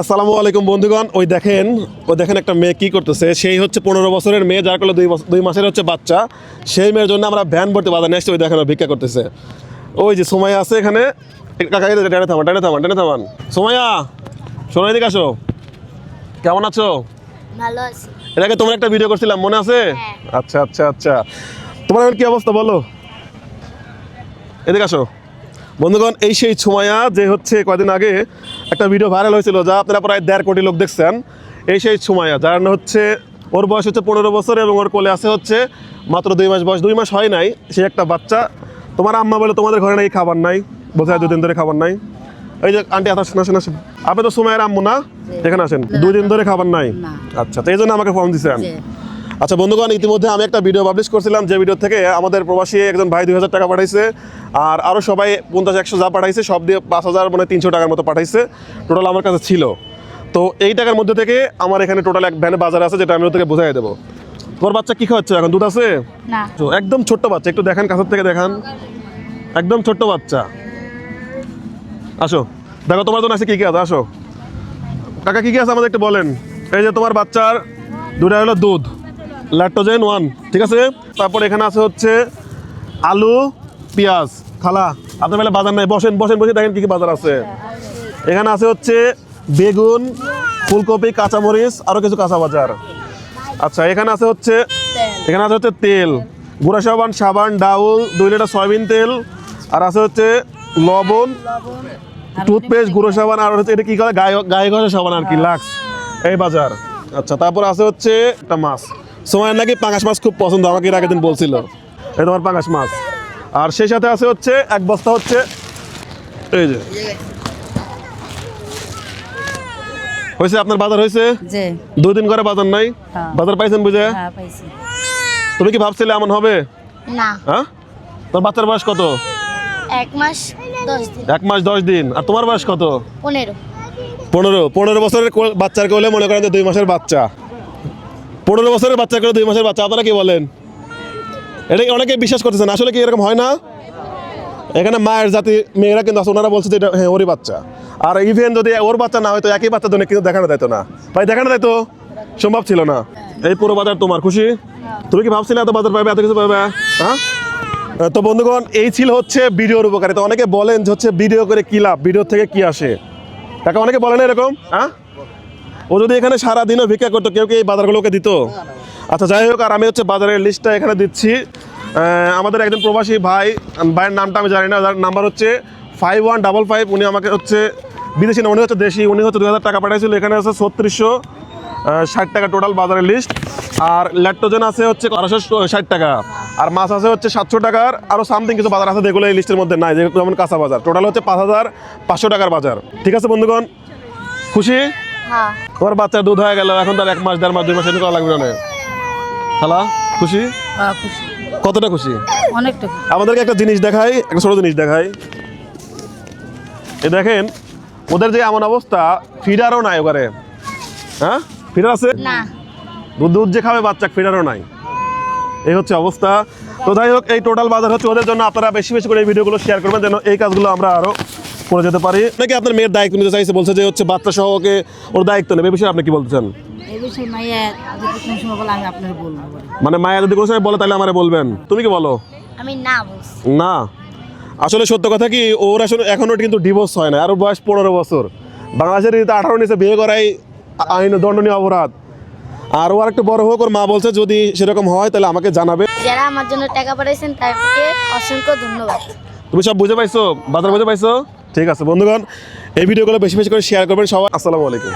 আসসালামু আলাইকুম বন্ধুগণ। ওই দেখেন ওই দেখেন একটা মেয়ে কি করতেছে। সেই হচ্ছে পনেরো বছরের মেয়ে যার কোলে দুই দুই মাসের হচ্ছে বাচ্চা। সেই মেয়ের জন্য আমরা ভ্যান ভর্তি বাজার নিয়ে আসছি ওই দেখেন ভিক্ষা করতেছে। ওই যে সময় আছে এখানে। কাকা টেনে থামান টেনে থামান টেনে থামান। সময়া শোনো এদিকে আসো। কেমন আছো? ভালো আছি। এর আগে তোমার একটা ভিডিও করছিলাম মনে আছে? হ্যাঁ। আচ্ছা আচ্ছা আচ্ছা। তোমার এখন কি অবস্থা বলো? এদিকে আসো। বন্ধুগণ এই সেই ছুমায়া যে হচ্ছে কয়দিন আগে একটা ভিডিও ভাইরাল হয়েছিল যা আপনারা প্রায় দেড় কোটি লোক দেখছেন। এই সেই ছুমায়া যার নাম হচ্ছে ওর বয়স হচ্ছে পনেরো বছর এবং ওর কোলে আছে হচ্ছে মাত্র দুই মাস বয়স। দুই মাস হয় নাই সে একটা বাচ্চা। তোমার আম্মা বলে তোমাদের ঘরে নাকি খাবার নাই বোঝায় দুদিন ধরে খাবার নাই। এই যে আন্টি আতা আসেন আসেন আসেন। আপনি তো সুমায়ের আম্মু না? এখানে আসেন। দুদিন ধরে খাবার নাই? আচ্ছা তো এই জন্য আমাকে ফোন দিছেন। জি। আচ্ছা বন্ধুগণ ইতিমধ্যে আমি একটা ভিডিও পাবলিশ করছিলাম যে ভিডিও থেকে আমাদের প্রবাসী একজন ভাই দুই হাজার টাকা পাঠাইছে আর আরও সবাই পঞ্চাশ একশো যা পাঠাইছে সব দিয়ে পাঁচ হাজার মানে তিনশো টাকার মতো পাঠাইছে। টোটাল আমার কাছে ছিল। তো এই টাকার মধ্যে থেকে আমার এখানে টোটাল এক ভ্যানে বাজার আছে যেটা আমি ওদেরকে বোঝাই দেবো। তোমার বাচ্চা কী খাওয়াচ্ছে এখন? দুধ আছে? না। তো একদম ছোট্ট বাচ্চা একটু দেখান কাছের থেকে দেখান। একদম ছোট্ট বাচ্চা। আসো। দেখো তোমার জন্য আছে কী কী আছে? আসো। কাকা কী কী আছে আমাদের একটু বলেন। এই যে তোমার বাচ্চার দুটা হলো দুধ। ল্যাকটোজেন ওয়ান ঠিক আছে? তারপর এখানে আছে হচ্ছে আলু, পেঁয়াজ খালা আপনার বেলা বাজার নাই, বসেন বসেন, বসে দেখেন কি কি বাজার আছে। এখানে আছে হচ্ছে বেগুন, ফুলকপি, কাঁচামরিচ আরও কিছু কাঁচা বাজার। আচ্ছা এখানে আছে হচ্ছে, এখানে আছে হচ্ছে তেল। গুঁড়া সাবান সাবান, ডাউল, দুই লিটার সয়াবিন তেল। আর আছে হচ্ছে লবণ, টুথপেস্ট, গুঁড়ো সাবান, আর হচ্ছে এটা কি করে? গায়ে গায়ে ঘষা সাবান আর কি, লাক্স। এই বাজার। আচ্ছা তারপর আছে হচ্ছে একটা মাছ। সময়ের নাকি পাঙাশ মাছ খুব পছন্দ আমাকে এর আগের দিন বলছিল। এই তোমার পাঙাশ মাছ। আর সেই সাথে আছে হচ্ছে এক বস্তা হচ্ছে এই যে। হয়েছে আপনার বাজার হয়েছে? দুই দিন করে বাজার নাই? হ্যাঁ। বাজার পাইছেন বুঝে? হ্যাঁ পাইছি। তুমি কি ভাবছিলে এমন হবে? না। হ্যাঁ? তোর বাচ্চার বয়স কত? এক মাস দশ দিন। এক মাস দশ দিন। আর তোমার বয়স কত? পনেরো। পনেরো। পনেরো বছরের বাচ্চার কোলে মনে করেন যে দুই মাসের বাচ্চা। পনেরো বছরের বাচ্চা করে দুই মাসের বাচ্চা, আপনারা কি বলেন? এটা অনেকে বিশ্বাস করতেছেন? আসলে কি এরকম হয় না? এখানে মায়ের জাতি, মেয়েরা কিন্তু ওনারা বলছে যে এটা হ্যাঁ ওরই বাচ্চা। আর ইভেন যদি ওর বাচ্চা না হয়তো, একই বাচ্চা জন্য কিন্তু দেখানো যাইতো না। ভাই, দেখানো যাইতো? সম্ভব ছিল না। এই পুরো বাজার তোমার, খুশি? তুমি কি ভাবছিলে এত বাজার পাবে এত কিছু পাবে হ্যাঁ? তো বন্ধুগণ, এই ছিল হচ্ছে ভিডিওর উপকারিতা। অনেকে বলেন যে হচ্ছে ভিডিও করে কি লাভ, ভিডিও থেকে কি আসে? কাকা, অনেকে বলেন এরকম? হ্যাঁ? ও যদি এখানে সারাদিনও ভিক্ষা করতো, কেউ কি এই বাজারগুলোকে দিত? আচ্ছা যাই হোক, আর আমি হচ্ছে বাজারের লিস্টটা এখানে দিচ্ছি। আমাদের একজন প্রবাসী ভাই ভাইয়ের নামটা আমি জানি না, যার নাম্বার হচ্ছে ফাইভ ওয়ান ডাবল ফাইভ উনি আমাকে হচ্ছে বিদেশি না, উনি হচ্ছে দেশি, উনি হচ্ছে দু হাজার টাকা পাঠাইছিল। এখানে আছে ছত্রিশশো ষাট টাকা টোটাল বাজারের লিস্ট আর ল্যাকটোজেন আছে হচ্ছে আড়াইশো ষাট টাকা। আর মাছ আছে হচ্ছে সাতশো টাকার। আরও সামথিং কিছু বাজার আছে, যেগুলো এই লিস্টের মধ্যে নাই যেমন কাঁচা বাজার। টোটাল হচ্ছে পাঁচ হাজার পাঁচশো টাকার বাজার। ঠিক আছে, বন্ধুগণ? খুশি? হ্যাঁ। তোমার বাচ্চার দুধ হয়ে গেল এখন তার এক মাস দেড় মাস দুই মাস এমনি করা লাগবে না হ্যালো খুশি? হ্যাঁ খুশি। কতটা খুশি? অনেকটা আমাদেরকে একটা জিনিস দেখাই একটা ছোট জিনিস দেখাই। এ দেখেন ওদের যে এমন অবস্থা ফিডারও নাই ওখানে। হ্যাঁ? ফিডার আছে? না। দুধ দুধ যে খাবে বাচ্চা ফিডারও নাই। এই হচ্ছে অবস্থা। তো যাই হোক এই টোটাল বাজার হচ্ছে ওদের জন্য। আপনারা বেশি বেশি করে এই ভিডিওগুলো শেয়ার করবেন যেন এই কাজগুলো আমরা আরও করে যেতে পারি। নাকি আপনার মেয়ের দায়িত্ব নিতে চাইছে? বলছে যে হচ্ছে বাচ্চা সহ ওকে ওর দায়িত্ব নেবে। বিষয়ে আপনি কি বলছেন এই বিষয়ে মাইয়া যদি কোনো সময় বলে আমি আপনার বলব। বলে। মানে মায়া যদি কোনো সময় বলে তাহলে আমারে বলবেন। তুমি কি বলো? আমি না বলছি। না? আসলে সত্য কথা কি ওর আসলে এখনও কিন্তু ডিভোর্স হয় না আর বয়স পনেরো বছর। বাংলাদেশের রীতিতে আঠারো নিচে বিয়ে করাই আইন দণ্ডনীয় অপরাধ। আর ও আর একটু বড় হোক ওর মা বলছে যদি সেরকম হয় তাহলে আমাকে জানাবে। যারা আমার জন্য টাকা পাঠাইছেন তাদেরকে অসংখ্য ধন্যবাদ। তুমি সব বুঝে পাইছো? বাজার বুঝে পাইছো? ঠিক আছে বন্ধুগণ এই ভিডিওগুলো বেশি বেশি করে শেয়ার করবেন। সবাই আসসালামু আলাইকুম।